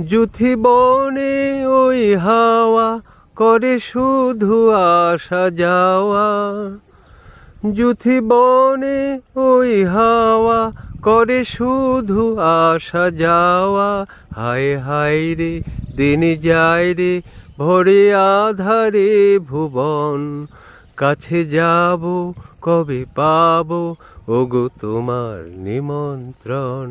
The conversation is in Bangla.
জুথি বনে ওই হাওয়া করে শুধু আসা যাওয়া। জুথি বনে ওই হাওয়া করে শুধু আসা যাওয়া। হায় হায় রে, দিন যায় রে, ভরে আধারে ভুবন। কাছে যাব, কবে পাবো, ওগো তোমার নিমন্ত্রণ।